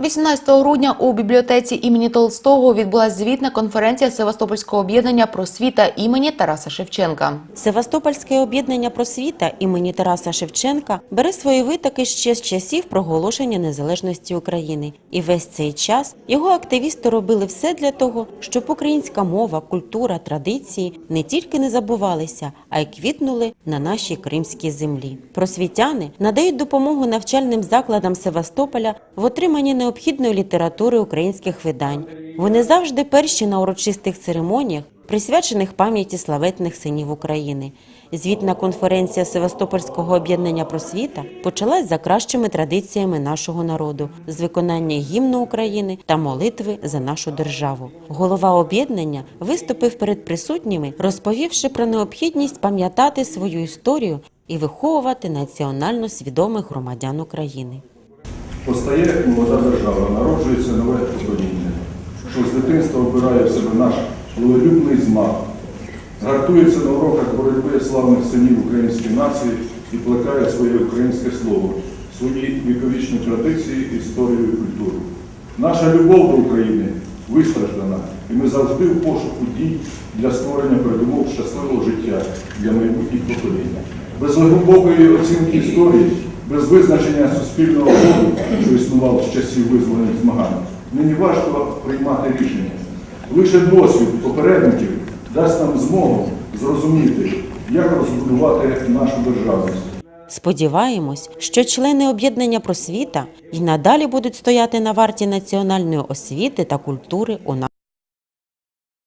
18 грудня у бібліотеці імені Толстого відбулася звітна конференція Севастопольського об'єднання просвіта імені Тараса Шевченка. Севастопольське об'єднання просвіта імені Тараса Шевченка бере свої витоки ще з часів проголошення незалежності України. І весь цей час його активісти робили все для того, щоб українська мова, культура, традиції не тільки не забувалися, а й квітнули на нашій кримській землі. Просвітяни надають допомогу навчальним закладам Севастополя в отриманні необхідної літератури українських видань. Вони завжди перші на урочистих церемоніях, присвячених пам'яті славетних синів України. Звітна конференція Севастопольського об'єднання просвіта почалась за кращими традиціями нашого народу з виконання гімну України та молитви за нашу державу. Голова об'єднання виступив перед присутніми, розповівши про необхідність пам'ятати свою історію і виховувати національно свідомих громадян України. Постає молода держава, народжується нове покоління, що з дитинства обирає в себе наш волелюбний змах, гартується на уроках боротьби славних синів української нації і плекає своє українське слово, свої віковічні традиції, історію і культуру. Наша любов до України вистраждана, і ми завжди в пошуку дій для створення передумов щасливого життя для майбутніх поколінь. Без глибокої оцінки історії, без визначення суспільного коду, що існував з часів визвольних змагань, нині важко приймати рішення. Лише досвід попередників дасть нам змогу зрозуміти, як розбудувати нашу державність. Сподіваємось, що члени об'єднання просвіта й надалі будуть стояти на варті національної освіти та культури у нас.